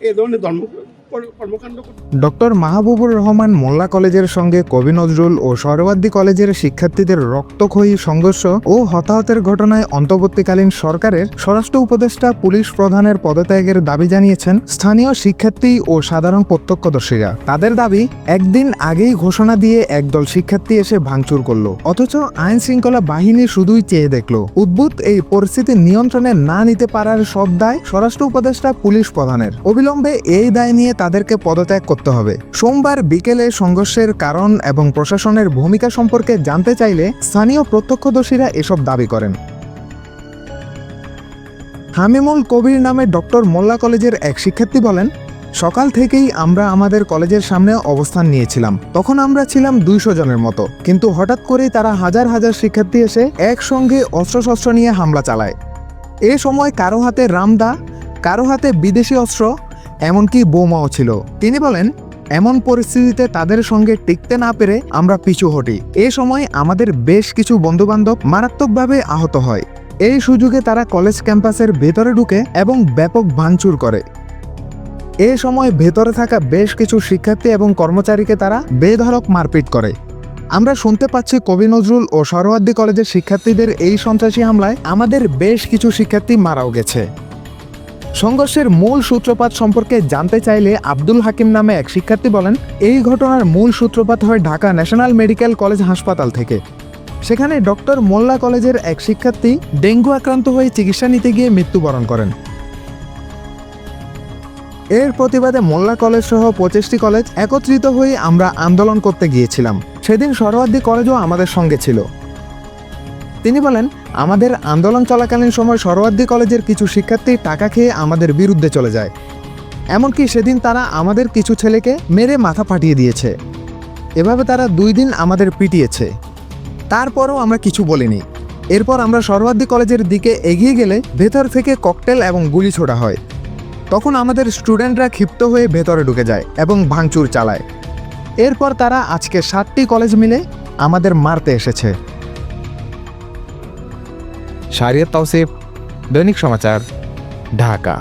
এ ধরনের ধর্ম ডক্টর মাহবুবুর রহমান মোল্লা কলেজের সঙ্গে কবি নজরুল ও সরওয়ার্দী কলেজের শিক্ষার্থীদের রক্তক্ষয়ী সংঘর্ষ ও হতাহতের ঘটনায় অন্তর্বর্তীকালীন সরকারের স্বরাষ্ট্র উপদেষ্টা পুলিশ প্রধানের পদত্যাগের দাবি জানিয়েছেন স্থানীয় শিক্ষার্থী ও সাধারণ প্রত্যক্ষদর্শীরা। তাদের দাবি, একদিন আগেই ঘোষণা দিয়ে একদল শিক্ষার্থী এসে ভাঙচুর করল। অথচ আইন শৃঙ্খলা বাহিনী শুধুই চেয়ে দেখল। উদ্ভুত এই পরিস্থিতি নিয়ন্ত্রণে না নিতে পারার সব দায় স্বরাষ্ট্র উপদেষ্টা পুলিশ প্রধানের। অবিলম্বে এই দায় নিয়ে তাদেরকে পদত্যাগ করতে হবে। সোমবার বিকেলে সংঘর্ষের কারণ এবং প্রশাসনের ভূমিকা সম্পর্কে জানতে চাইলে স্থানীয় প্রত্যক্ষদর্শীরা এসব দাবি করেন। হামিমুল কবির নামে ডক্টর মোল্লা কলেজের এক শিক্ষার্থী বলেন, সকাল থেকেই আমরা আমাদের কলেজের সামনে অবস্থান নিয়েছিলাম। তখন আমরা ছিলাম দুইশো জনের মতো। কিন্তু হঠাৎ করেই তারা হাজার হাজার শিক্ষার্থী এসে একসঙ্গে অস্ত্রশস্ত্র নিয়ে হামলা চালায়। এ সময় কারও হাতে রামদা, কারও হাতে বিদেশি অস্ত্র এমনকি বোমাও ছিল। তিনি বলেন, এমন পরিস্থিতিতে তাদের সঙ্গে টিকতে না পেরে আমরা পিছু হটি। এ সময় আমাদের বেশ কিছু বন্ধুবান্ধব মারাত্মকভাবে আহত হয়। এই সুযোগে তারা কলেজ ক্যাম্পাসের ভেতরে ঢুকে এবং ব্যাপক ভাঙচুর করে। এ সময় ভেতরে থাকা বেশ কিছু শিক্ষার্থী এবং কর্মচারীকে তারা বেধড়ক মারপিট করে। আমরা শুনতে পাচ্ছি কবি নজরুল ও সরোয়ার্দী কলেজের শিক্ষার্থীদের এই সন্ত্রাসী হামলায় আমাদের বেশ কিছু শিক্ষার্থী মারাও গেছে। সংঘর্ষের মূল সূত্রপাত সম্পর্কে জানতে চাইলে আব্দুল হাকিম নামে এক শিক্ষার্থী বলেন, এই ঘটনার মূল সূত্রপাত হয় ঢাকা ন্যাশনাল মেডিকেল কলেজ হাসপাতাল থেকে। সেখানে ডক্টর মোল্লা কলেজের এক শিক্ষার্থী ডেঙ্গু আক্রান্ত হয়ে চিকিৎসা নিতে গিয়ে মৃত্যুবরণ করেন। এর প্রতিবাদে মোল্লা কলেজ সহ পঁচিশটি কলেজ একত্রিত হয়ে আমরা আন্দোলন করতে গিয়েছিলাম। সেদিন সরোয়ার্দী কলেজও আমাদের সঙ্গে ছিল। তিনি বলেন, আমাদের আন্দোলন চলাকালীন সময় সরোয়ার্দী কলেজের কিছু শিক্ষার্থী টাকা খেয়ে আমাদের বিরুদ্ধে চলে যায়। এমনকি সেদিন তারা আমাদের কিছু ছেলেকে মেরে মাথা ফাটিয়ে দিয়েছে। এভাবে তারা দুই দিন আমাদের পিটিয়েছে। তারপরও আমরা কিছু বলিনি। এরপর আমরা সরোয়ার্দী কলেজের দিকে এগিয়ে গেলে ভেতর থেকে ককটেল এবং গুলি ছোড়া হয়। তখন আমাদের স্টুডেন্টরা ক্ষিপ্ত হয়ে ভেতরে ঢুকে যায় এবং ভাঙচুর চালায়। এরপর তারা আজকে সাতটি কলেজ মিলে আমাদের মারতে এসেছে। শারিয়াত তাওসেফ দৈনিক সমাচার ঢাকা।